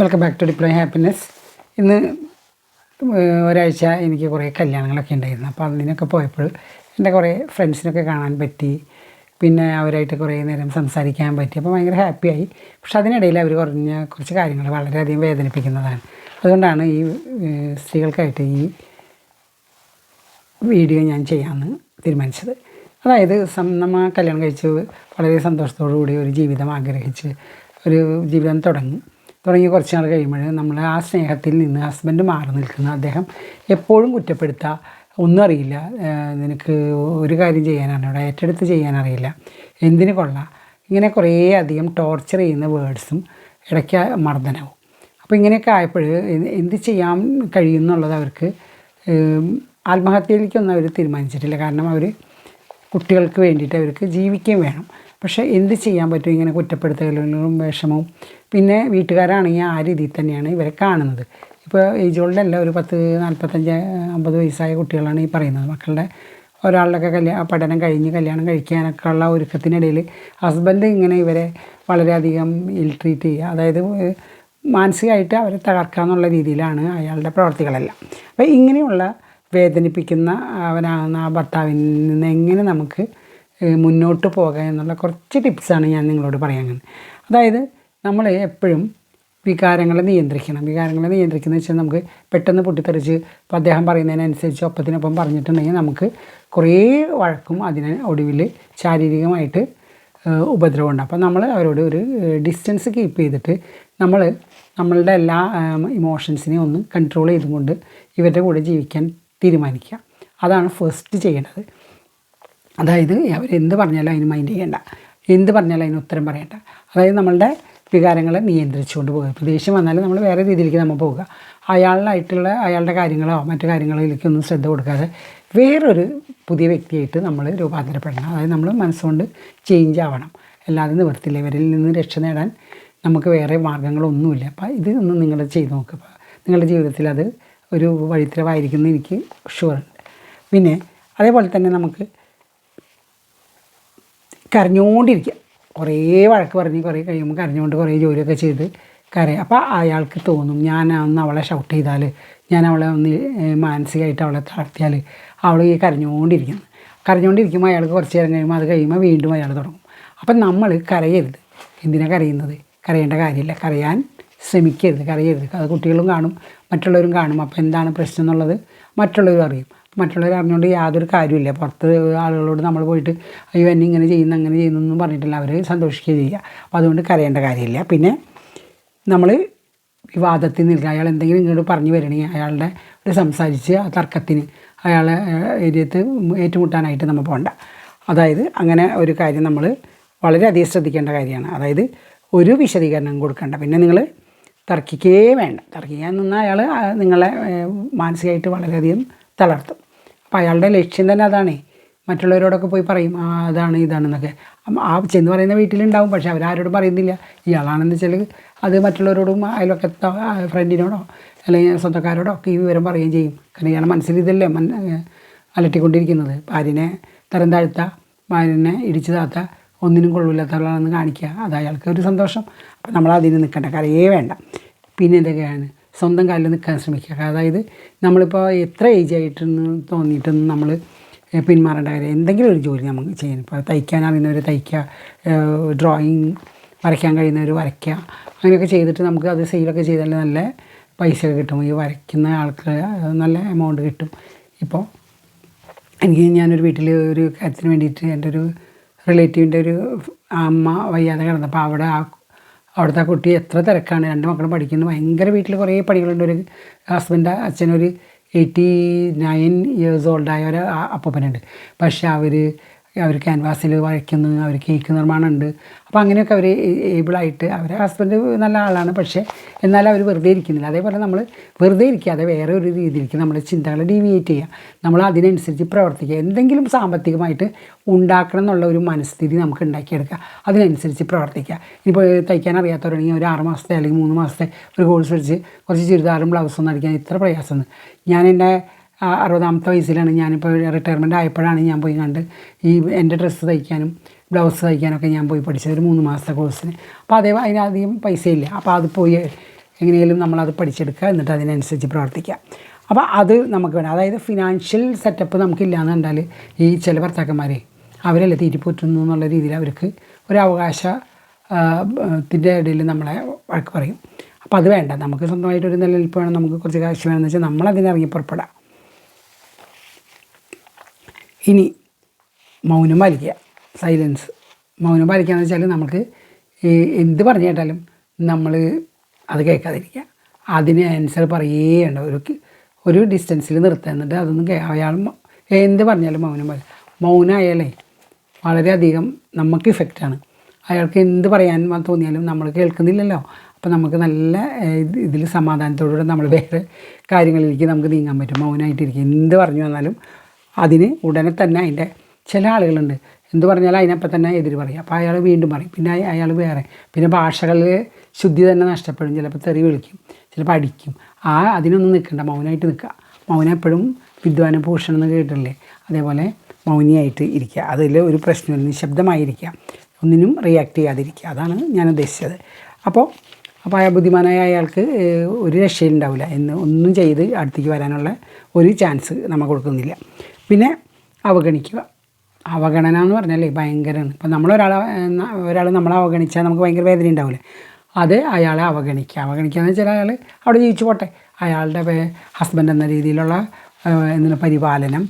Welcome back to deploy happiness ഇന്ന് ഒരാഴ്ച എനിക്ക് കുറേ കല്യാണങ്ങളൊക്കെ ഉണ്ടായിരുന്നു. അപ്പോൾ അതിനൊക്കെ പോയപ്പോൾ എന്റെ കുറേ ഫ്രണ്ട്സിനൊക്കെ കാണാൻ പറ്റി. പിന്നെ അവരായിട്ട് കുറേ നേരം സംസാരിക്കാൻ പറ്റി. അപ്പോൾ ഭയങ്കര ഹാപ്പിയായി. പക്ഷെ അതിനിടയിൽ അവർ കുറഞ്ഞ കുറച്ച് കാര്യങ്ങൾ വളരെയധികം വേദനിപ്പിക്കുന്നതാണ്. അതുകൊണ്ടാണ് ഈ സ്ത്രീകൾക്കായിട്ട് ഈ വീഡിയോ ഞാൻ ചെയ്യാമെന്ന് തീരുമാനിച്ചത്. അതായത് സം നമ്മ കല്യാണം കഴിച്ച് വളരെ സന്തോഷത്തോടു കൂടി ഒരു ജീവിതം ആഗ്രഹിച്ച് ഒരു ജീവിതം തുടങ്ങി. തുടങ്ങി കുറച്ച് നാൾ കഴിയുമ്പോൾ നമ്മൾ ആ സ്നേഹത്തിൽ നിന്ന് ഹസ്ബൻഡ് മാറി നിൽക്കുന്ന അദ്ദേഹം എപ്പോഴും കുറ്റപ്പെടുത്തുക ഒന്നും അറിയില്ല. നിനക്ക് ഒരു കാര്യം ചെയ്യാനാണ്. ഇവിടെ ഏറ്റെടുത്ത് ചെയ്യാനറിയില്ല എന്തിനു കൊള്ളാം? ഇങ്ങനെ കുറേ അധികം ടോർച്ചർ ചെയ്യുന്ന വേർഡ്സും ഇടയ്ക്ക് മർദ്ദനവും. അപ്പോൾ ഇങ്ങനെയൊക്കെ ആയപ്പോൾ എന്ത് ചെയ്യാൻ കഴിയും എന്നുള്ളത് അവർക്ക് ആത്മഹത്യയിലേക്കൊന്നും അവർ തീരുമാനിച്ചിട്ടില്ല. കാരണം അവർ കുട്ടികൾക്ക് വേണ്ടിയിട്ട് അവർക്ക് ജീവിക്കുകയും വേണം. പക്ഷേ എന്ത് ചെയ്യാൻ പറ്റും ഇങ്ങനെ കുറ്റപ്പെടുത്തലുകളും വിഷമവും? പിന്നെ വീട്ടുകാരാണെങ്കിൽ ആ രീതിയിൽ തന്നെയാണ് ഇവരെ കാണുന്നത്. ഇപ്പോൾ ഏജ് ഓൾഡല്ല ഒരു പത്ത് നാൽപ്പത്തഞ്ച് അമ്പത് വയസ്സായ കുട്ടികളാണ് ഈ പറയുന്നത്. മക്കളുടെ ഒരാളുടെയൊക്കെ കല്യാണം പഠനം കഴിഞ്ഞ് കല്യാണം കഴിക്കാനൊക്കെ ഉള്ള ഒരുക്കത്തിനിടയിൽ ഹസ്ബൻഡ് ഇങ്ങനെ ഇവരെ വളരെയധികം ഇൽ ട്രീറ്റ് ചെയ്യുക. അതായത് മാനസികമായിട്ട് അവരെ തകർക്കുക എന്നുള്ള രീതിയിലാണ് അയാളുടെ പ്രവർത്തികളെല്ലാം. അപ്പോൾ ഇങ്ങനെയുള്ള വേദനിപ്പിക്കുന്ന അവനാകുന്ന ആ ഭർത്താവിൽ നിന്ന് എങ്ങനെ നമുക്ക് മുന്നോട്ട് പോകുക എന്നുള്ള കുറച്ച് ടിപ്സാണ് ഞാൻ നിങ്ങളോട് പറയാൻ അതായത് നമ്മൾ എപ്പോഴും വികാരങ്ങളെ നിയന്ത്രിക്കണം. വികാരങ്ങളെ നിയന്ത്രിക്കുന്ന വെച്ചാൽ നമുക്ക് പെട്ടെന്ന് പൊട്ടിത്തെറിച്ച് ഇപ്പോൾ അദ്ദേഹം പറയുന്നതിനനുസരിച്ച് ഒപ്പത്തിനൊപ്പം പറഞ്ഞിട്ടുണ്ടെങ്കിൽ നമുക്ക് കുറേ വഴക്കും അതിന് ഒടുവിൽ ശാരീരികമായിട്ട് ഉപദ്രവമുണ്ട്. അപ്പോൾ നമ്മൾ അവരോട് ഒരു ഡിസ്റ്റൻസ് കീപ്പ് ചെയ്തിട്ട് നമ്മൾ നമ്മളുടെ എല്ലാ ഇമോഷൻസിനെ ഒന്ന് കൺട്രോൾ ചെയ്തുകൊണ്ട് ഇവരുടെ കൂടെ ജീവിക്കാൻ തീരുമാനിക്കുക. അതാണ് ഫസ്റ്റ് ചെയ്യേണ്ടത്. അതായത് അവർ എന്ത് പറഞ്ഞാലും അതിന് മൈൻഡ് ചെയ്യേണ്ട. എന്ത് പറഞ്ഞാലും അതിന് ഉത്തരം പറയേണ്ട. അതായത് നമ്മളുടെ വികാരങ്ങളെ നിയന്ത്രിച്ചുകൊണ്ട് പോകുക ഇപ്പോൾ ദേഷ്യം വന്നാലും നമ്മൾ വേറെ രീതിയിലേക്ക് നമ്മൾ പോവുക. അയാളായിട്ടുള്ള അയാളുടെ കാര്യങ്ങളോ മറ്റു കാര്യങ്ങളിലേക്കൊന്നും ശ്രദ്ധ കൊടുക്കാതെ വേറൊരു പുതിയ വ്യക്തിയായിട്ട് നമ്മൾ രൂപാന്തരപ്പെടണം. അതായത് നമ്മൾ മനസ്സുകൊണ്ട് ചേഞ്ച് ആവണം. അല്ലാതെ നിവർത്തില്ല. ഇവരിൽ നിന്ന് രക്ഷ നേടാൻ നമുക്ക് വേറെ മാർഗങ്ങളൊന്നുമില്ല അപ്പോൾ ഇത് ഒന്ന് നിങ്ങൾ ചെയ്ത് നോക്കുക നിങ്ങളുടെ ജീവിതത്തിൽ അത് ഒരു വഴിത്തിരവായിരിക്കും എന്ന് എനിക്ക് ഷുവറുണ്ട് പിന്നെ അതേപോലെ തന്നെ നമുക്ക് കരഞ്ഞുകൊണ്ടിരിക്കുക കുറേ വഴക്ക് പറഞ്ഞ് കുറേ കഴിയുമ്പോൾ കരഞ്ഞുകൊണ്ട് കുറേ ജോലിയൊക്കെ ചെയ്ത് കരയും അപ്പോൾ അയാൾക്ക് തോന്നും ഞാൻ ഒന്ന് അവളെ ഷൗട്ട് ചെയ്താൽ ഞാൻ അവളെ ഒന്ന് മാനസികമായിട്ട് അവളെ തളർത്തിയാൽ അവൾ ഈ കരഞ്ഞുകൊണ്ടിരിക്കുന്നു കരഞ്ഞുകൊണ്ടിരിക്കുമ്പോൾ അയാൾക്ക് കുറച്ച് നേരം കഴിയുമ്പോൾ അത് കഴിയുമ്പോൾ വീണ്ടും അയാൾ തുടങ്ങും. അപ്പം നമ്മൾ കരയരുത്. എന്തിനാണ് കരയുന്നത്? കരയേണ്ട കാര്യമില്ല. കരയാൻ ശ്രമിക്കരുത്. കരയരുത്. അത് കുട്ടികളും കാണും മറ്റുള്ളവരും കാണും. അപ്പോൾ എന്താണ് പ്രശ്നം എന്നുള്ളത് മറ്റുള്ളവരും അറിയും. മറ്റുള്ളവർ അറിഞ്ഞുകൊണ്ട് യാതൊരു കാര്യമില്ല പുറത്ത് ആളുകളോട് നമ്മൾ പോയിട്ട് അയ്യോ എന്നെ ഇങ്ങനെ ചെയ്യുന്നു അങ്ങനെ ചെയ്യുന്നു എന്നും പറഞ്ഞിട്ടില്ല അവർ സന്തോഷിക്കുക ചെയ്യുക. അപ്പോൾ അതുകൊണ്ട് കരയേണ്ട കാര്യമില്ല. പിന്നെ നമ്മൾ വിവാദത്തിൽ നിൽക്കുക. അയാൾ എന്തെങ്കിലും ഇങ്ങോട്ട് പറഞ്ഞു വരണമെങ്കിൽ അയാളുടെ ഒരു സംസാരിച്ച് ആ തർക്കത്തിന് അയാളെ ഏരിയത്ത് ഏറ്റുമുട്ടാനായിട്ട് നമ്മൾ പോകണ്ട അതായത് അങ്ങനെ ഒരു കാര്യം നമ്മൾ വളരെയധികം ശ്രദ്ധിക്കേണ്ട കാര്യമാണ്. അതായത് ഒരു വിശദീകരണം കൊടുക്കണ്ട. പിന്നെ നിങ്ങൾ തർക്കിക്കേ വേണ്ട. തർക്കിക്കാൻ നിന്നാൽ അയാൾ നിങ്ങളെ മാനസികമായിട്ട് വളരെയധികം തളർത്തും. അപ്പോൾ അയാളുടെ ലക്ഷ്യം തന്നെ അതാണ്. മറ്റുള്ളവരോടൊക്കെ പോയി പറയും ആ അതാണ് ഇതാണെന്നൊക്കെ ആ ചെന്ന് പറയുന്ന വീട്ടിലുണ്ടാവും പക്ഷെ അവരാരോടും പറയുന്നില്ല. ഇയാളാണെന്ന് വെച്ചാൽ അത് മറ്റുള്ളവരോടും അയൽവക്കത്തോ ഫ്രണ്ടിനോടോ അല്ലെങ്കിൽ സ്വന്തക്കാരോടോ ഒക്കെ ഈ വിവരം പറയുകയും ചെയ്യും. കാരണം ഇയാളെ മനസ്സിൽ ഇതല്ലേ മൻ അലട്ടിക്കൊണ്ടിരിക്കുന്നത്. ഭാര്യനെ തരം താഴ്ത്ത ഭാര്യനെ ഇടിച്ചു താത്ത ഒന്നിനും കൊള്ളില്ലാത്തവളാണെന്ന് കാണിക്കുക അത് അയാൾക്ക് ഒരു സന്തോഷം. അപ്പം നമ്മൾ അതിന് നിൽക്കേണ്ട കരയേ വേണ്ട. പിന്നെ എന്തൊക്കെയാണ്? സ്വന്തം കാലിൽ നിൽക്കാൻ ശ്രമിക്കുക. അതായത് നമ്മളിപ്പോൾ എത്ര ഏജ് ആയിട്ടെന്ന് തോന്നിയിട്ടൊന്നും നമ്മൾ പിന്മാറേണ്ട കാര്യം. എന്തെങ്കിലും ഒരു ജോലി നമുക്ക് ചെയ്യണം ഇപ്പോൾ തയ്ക്കാൻ അറിയുന്നവർ തയ്ക്കുക ഡ്രോയിങ് വരയ്ക്കാൻ കഴിയുന്നവർ വരയ്ക്കുക. അങ്ങനെയൊക്കെ ചെയ്തിട്ട് നമുക്ക് അത് സെയിലൊക്കെ ചെയ്താൽ നല്ല പൈസ കിട്ടും. ഈ വരയ്ക്കുന്ന ആൾക്ക് നല്ല എമൗണ്ട് കിട്ടും. ഇപ്പോൾ എനിക്ക് ഞാനൊരു വീട്ടിൽ ഒരു കാര്യത്തിന് വേണ്ടിയിട്ട് എന്റെ ഒരു റിലേറ്റീവിന്റെ ഒരു അമ്മ വയ്യാതെ കിടന്നപ്പോൾ അവിടെ ആ അവിടുത്തെ കുട്ടി എത്ര തിരക്കാണ്. രണ്ട് മക്കളും പഠിക്കുന്നു. ഭയങ്കര വീട്ടിൽ കുറേ പണികളുണ്ട്. ഒരു ഹസ്ബൻഡ് അച്ഛനൊരു എയ്റ്റി നയൻ ഇയേഴ്സ് ഓൾഡായ ഒരു അപ്പനുണ്ട് പക്ഷേ അവർ അവർ ക്യാൻവാസിൽ വരയ്ക്കുന്നു അവർ കേക്ക് നിർമ്മാണം ഉണ്ട് അപ്പോൾ അങ്ങനെയൊക്കെ അവർ ഏബിളായിട്ട് അവരെ ഹസ്ബൻഡ് നല്ല ആളാണ് പക്ഷേ എന്നാലും അവർ വെറുതെ ഇരിക്കുന്നില്ല. അതേപോലെ നമ്മൾ വെറുതെ ഇരിക്കാതെ വേറെ ഒരു രീതിയിലേക്ക് നമ്മുടെ ചിന്തകളെ ഡീവിയേറ്റ് ചെയ്യുക നമ്മൾ അതിനനുസരിച്ച് പ്രവർത്തിക്കുക. എന്തെങ്കിലും സാമ്പത്തികമായിട്ട് ഉണ്ടാക്കണം എന്നുള്ള ഒരു മനസ്ഥിതി നമുക്ക് ഉണ്ടാക്കിയെടുക്കുക. അതിനനുസരിച്ച് പ്രവർത്തിക്കുക. ഇനിയിപ്പോൾ തയ്ക്കാൻ അറിയാത്തവരാണെങ്കിൽ ഒരു ആറ് മാസത്തെ അല്ലെങ്കിൽ മൂന്ന് മാസത്തെ ഒരു കോഴ്സ് പഠിച്ച് കുറച്ച് ചുരിദാറും ബ്ലൗസൊന്നും അടിക്കാൻ ഇത്ര പ്രയാസമാണ്. ഞാൻ എന്റെ അറുപതാമത്തെ വയസ്സിലാണ് ഞാനിപ്പോൾ റിട്ടയർമെന്റ് ആയപ്പോഴാണ് ഞാൻ പോയി കണ്ട് ഈ എന്റെ ഡ്രസ്സ് തയ്ക്കാനും ബ്ലൗസ് തയ്ക്കാനൊക്കെ ഞാൻ പോയി പഠിച്ചത് ഒരു മൂന്ന് മാസത്തെ കോഴ്സിന് അപ്പോൾ അതേ അതിനധികം പൈസയില്ല. അപ്പോൾ അത് പോയി എങ്ങനെയും നമ്മളത് പഠിച്ചെടുക്കുക എന്നിട്ട് അതിനനുസരിച്ച് പ്രവർത്തിക്കുക. അപ്പോൾ അത് നമുക്ക് വേണം. അതായത് ഫിനാൻഷ്യൽ സെറ്റപ്പ് നമുക്കില്ല എന്ന് കണ്ടാൽ ഈ ചില ഭർത്താക്കന്മാരെ അവരല്ലേ തീറ്റിപ്പോറ്റുന്നു എന്നുള്ള രീതിയിൽ അവർക്ക് ഒരു അവകാശ ത്തിന്റെ ഇടയിൽ നമ്മളെ വഴക്ക് പറയും. അപ്പോൾ അത് വേണ്ട. നമുക്ക് സ്വന്തമായിട്ട് ഒരു നിലനിൽപ്പ് വേണം. നമുക്ക് കുറച്ച് കാശ് വേണമെന്ന് വെച്ചാൽ നമ്മളതിനിറങ്ങി പുറപ്പെടാം. ഇനി മൗനം പാലിക്കുക. സൈലൻസ് മൗനം പാലിക്കുക എന്ന് വെച്ചാൽ നമുക്ക് എന്ത് പറഞ്ഞു കേട്ടാലും നമ്മൾ അത് കേൾക്കാതിരിക്കുക. അതിന് ആൻസർ പറയേണ്ട ഒരു ഒരു ഡിസ്റ്റൻസിൽ നിർത്തുക. എന്നിട്ട് അതൊന്നും അയാൾ എന്ത് പറഞ്ഞാലും മൗനം പാലി മൗനം ആയാലേ വളരെയധികം നമുക്ക് ഇഫക്റ്റാണ് അയാൾക്ക് എന്ത് പറയാൻ തോന്നിയാലും നമ്മൾ കേൾക്കുന്നില്ലല്ലോ. അപ്പോൾ നമുക്ക് നല്ല ഇതിൽ സമാധാനത്തോടുകൂടെ നമ്മൾ വേറെ കാര്യങ്ങളിലേക്ക് നമുക്ക് നീങ്ങാൻ പറ്റും. മൗനമായിട്ടിരിക്കും എന്ത് പറഞ്ഞു വന്നാലും അതിന് ഉടനെ തന്നെ അതിന്റെ ചില ആളുകളുണ്ട്. എന്ത് പറഞ്ഞാലും അതിനപ്പം തന്നെ എതിര് പറയും. അപ്പോൾ അയാൾ വീണ്ടും പറയും. പിന്നെ അയാൾ വേറെ. പിന്നെ ഭാഷകളിൽ ശുദ്ധി തന്നെ നഷ്ടപ്പെടും. ചിലപ്പോൾ തെറി വിളിക്കും. ചിലപ്പോൾ അടിക്കും. ആ അതിനൊന്നും നിൽക്കണ്ട. മൗനമായിട്ട് നിൽക്കുക. മൗനം എപ്പോഴും വിദ്വാന ഭൂഷണം എന്ന് കേട്ടില്ലേ അതേപോലെ മൗനിയായിട്ട് ഇരിക്കുക. അതിൽ ഒരു പ്രശ്നമില്ല നിശബ്ദമായിരിക്കുക. ഒന്നിനും റിയാക്ട് ചെയ്യാതിരിക്കുക. അതാണ് ഞാൻ ഉദ്ദേശിച്ചത്. അപ്പോൾ അപ്പോൾ ആ ബുദ്ധിമാനായ അയാൾക്ക് ഒരു രക്ഷയിലുണ്ടാവില്ല. എന്ന് ഒന്നും ചെയ്ത് അടുത്തേക്ക് വരാനുള്ള ഒരു ചാൻസ് നമ്മൾ കൊടുക്കുന്നില്ല. പിന്നെ അവഗണിക്കുക. അവഗണന എന്ന് പറഞ്ഞാൽ ഭയങ്കരമാണ്. ഇപ്പം നമ്മളൊരാളെ ഒരാൾ നമ്മളെ അവഗണിച്ചാൽ നമുക്ക് ഭയങ്കര വേദന ഉണ്ടാവില്ലേ? അത് അയാളെ അവഗണിക്കുക. അവഗണിക്കുക എന്ന് വെച്ചാൽ അയാൾ അവിടെ ജീവിച്ചു പോട്ടെ. അയാളുടെ ഹസ്ബൻഡ് എന്ന രീതിയിലുള്ള ഏഹ്, എന്താണ് പരിപാലനം.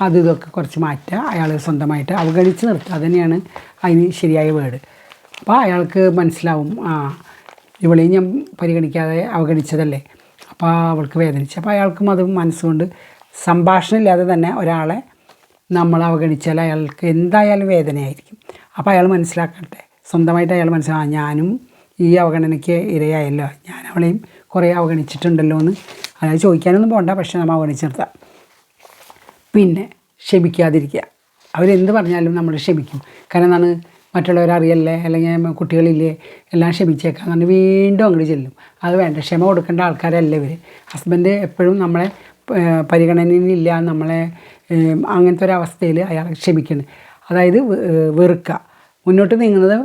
അത് ഇതൊക്കെ കുറച്ച് മാറ്റുക. അയാൾ സ്വന്തമായിട്ട് അവഗണിച്ച് നിർത്തുക. അത് തന്നെയാണ് അതിന് ശരിയായ വേർഡ്. അപ്പോൾ അയാൾക്ക് മനസ്സിലാവും ആ ഇവളെയും ഞാൻ പരിഗണിക്കാതെ അവഗണിച്ചതല്ലേ? അപ്പോൾ അവൾക്ക് വേദനിച്ചു. അപ്പോൾ അയാൾക്കും അത് മനസ്സുകൊണ്ട് സംഭാഷണം ഇല്ലാതെ തന്നെ ഒരാളെ നമ്മൾ അവഗണിച്ചാൽ അയാൾക്ക് എന്തായാലും വേദനയായിരിക്കും. അപ്പോൾ അയാൾ മനസ്സിലാക്കട്ടെ. സ്വന്തമായിട്ട് അയാൾ മനസ്സിലാ ഞാനും ഈ അവഗണനയ്ക്ക് ഇരയായല്ലോ. ഞാൻ അവളെയും കുറേ അവഗണിച്ചിട്ടുണ്ടല്ലോ എന്ന് അയാൾ ചോദിക്കാനൊന്നും പോകണ്ട പക്ഷേ നമ്മൾ അവഗണിച്ച് നിർത്താം. പിന്നെ ക്ഷമിക്കാതിരിക്കുക. അവരെന്ത് പറഞ്ഞാലും നമ്മൾ ക്ഷമിക്കും. കാരണം എന്താണ്? മറ്റുള്ളവർ അറിയല്ലേ? അല്ലെങ്കിൽ കുട്ടികളില്ലേ? എല്ലാം ക്ഷമിച്ചേക്കാം എന്ന് വീണ്ടും അങ്ങോട്ട് ചെല്ലും. അത് വേണ്ട. ക്ഷമ കൊടുക്കേണ്ട ആൾക്കാരല്ല ഇവർ ഹസ്ബൻഡ് എപ്പോഴും നമ്മളെ പരിഗണനയിലില്ല നമ്മളെ അങ്ങനത്തെ ഒരു അവസ്ഥയിൽ അയാൾ ക്ഷമിക്കുന്നത് അതായത് വെറുക്ക. വെറുക്കുക മുന്നോട്ട് നീങ്ങുന്നത്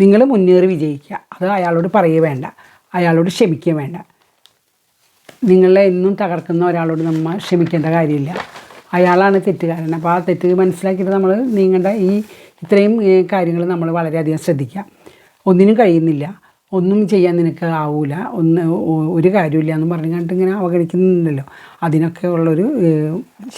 നിങ്ങൾ മുന്നേറി വിജയിക്കുക അത് അയാളോട് പറയുക വേണ്ട. അയാളോട് ക്ഷമിക്കുക വേണ്ട. നിങ്ങളെ എന്നും തകർക്കുന്ന ഒരാളോട് നമ്മൾ ക്ഷമിക്കേണ്ട കാര്യമില്ല. അയാളാണ് തെറ്റുകാരൻ. അപ്പോൾ ആ തെറ്റ് മനസ്സിലാക്കിയിട്ട് നമ്മൾ നീങ്ങേണ്ട. ഈ ഇത്രയും കാര്യങ്ങൾ നമ്മൾ വളരെയധികം ശ്രദ്ധിക്കുക ഒന്നിനും കഴിയുന്നില്ല. ഒന്നും ചെയ്യാൻ നിനക്ക് ആവൂല. ഒന്ന് ഒരു കാര്യമില്ല എന്ന് പറഞ്ഞു കണ്ടിട്ട് ഇങ്ങനെ അവഗണിക്കുന്നുണ്ടല്ലോ. അതിനൊക്കെ ഉള്ളൊരു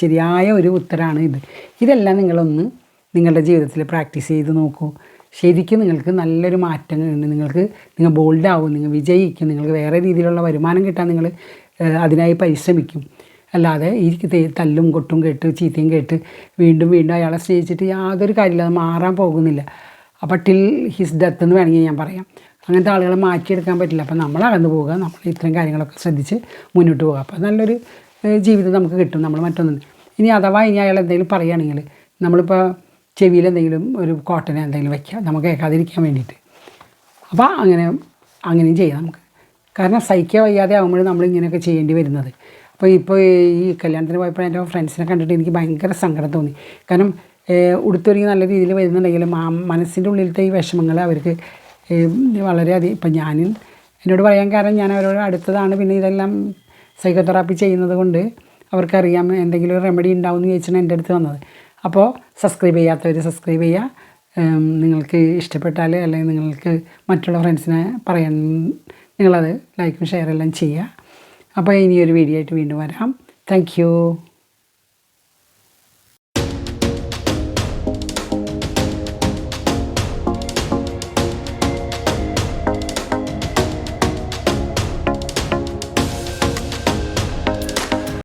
ശരിയായ ഒരു ഉത്തരമാണ് ഇത്. ഇതെല്ലാം നിങ്ങളൊന്ന് നിങ്ങളുടെ ജീവിതത്തിൽ പ്രാക്ടീസ് ചെയ്ത് നോക്കൂ. ശരിക്കും നിങ്ങൾക്ക് നല്ലൊരു മാറ്റം ഉണ്ട് നിങ്ങൾക്ക് നിങ്ങൾ ബോൾഡാവും നിങ്ങൾ വിജയിക്കും നിങ്ങൾക്ക് വേറെ രീതിയിലുള്ള വരുമാനം കിട്ടാൻ നിങ്ങൾ അതിനായി പരിശ്രമിക്കും. അല്ലാതെ ഈ തല്ലും കൊട്ടും കേട്ട് ചീത്തയും കേട്ട് വീണ്ടും വീണ്ടും അയാളെ സ്നേഹിച്ചിട്ട് യാതൊരു കാര്യമില്ല അത് മാറാൻ പോകുന്നില്ല. അപ്പോൾ ടിൽ ഹിസ് ഡെത്ത് എന്ന് വേണമെങ്കിൽ ഞാൻ പറയാം. അങ്ങനത്തെ ആളുകളെ മാറ്റിയെടുക്കാൻ പറ്റില്ല. അപ്പം നമ്മൾ അകന്നു പോവുക നമ്മൾ ഇത്രയും കാര്യങ്ങളൊക്കെ ശ്രദ്ധിച്ച് മുന്നോട്ട് പോകുക അപ്പോൾ നല്ലൊരു ജീവിതം നമുക്ക് കിട്ടും നമ്മൾ മറ്റൊന്നും. ഇനി അഥവാ ഇനി അയാൾ എന്തെങ്കിലും പറയുകയാണെങ്കിൽ നമ്മളിപ്പോൾ ചെവിയിൽ എന്തെങ്കിലും ഒരു കോട്ടനെ എന്തെങ്കിലും വയ്ക്കുക നമുക്ക് കേൾക്കാതിരിക്കാൻ വേണ്ടിയിട്ട്. അപ്പോൾ അങ്ങനെ അങ്ങനെയും ചെയ്യാം നമുക്ക്. കാരണം സഹിക്കുക വയ്യാതെ ആകുമ്പോഴും നമ്മൾ ഇങ്ങനെയൊക്കെ ചെയ്യേണ്ടി വരുന്നത്. അപ്പോൾ ഇപ്പോൾ ഈ കല്യാണത്തിന് പോയപ്പോൾ എന്റെ ഫ്രണ്ട്സിനെ കണ്ടിട്ട് എനിക്ക് ഭയങ്കര സങ്കടം തോന്നി. കാരണം ഉടുത്തൊരുങ്ങി നല്ല രീതിയിൽ വരുന്നുണ്ടെങ്കിലും മനസ്സിന്റെ ഉള്ളിലത്തെ ഈ വിഷമങ്ങൾ അവർക്ക് വളരെയധികം ഇപ്പം ഞാനും എന്നോട് പറയാൻ കാരണം ഞാൻ അവരോട് അടുത്തതാണ് പിന്നെ ഇതെല്ലാം സൈക്കോതെറാപ്പി ചെയ്യുന്നത് കൊണ്ട് അവർക്കറിയാം എന്തെങ്കിലും ഒരു റെമഡി ഉണ്ടാവും എന്ന് ചോദിച്ചാണ് എന്റെ അടുത്ത് വന്നത്. അപ്പോൾ സബ്സ്ക്രൈബ് ചെയ്യാത്തവർ സബ്സ്ക്രൈബ് ചെയ്യുക. നിങ്ങൾക്ക് ഇഷ്ടപ്പെട്ടാൽ അല്ലെങ്കിൽ നിങ്ങൾക്ക് മറ്റുള്ള ഫ്രണ്ട്സിനെ പറയാൻ നിങ്ങളത് ലൈക്കും ഷെയർ എല്ലാം ചെയ്യുക. അപ്പോൾ ഇനിയൊരു വീഡിയോ ആയിട്ട് വീണ്ടും വരാം. താങ്ക്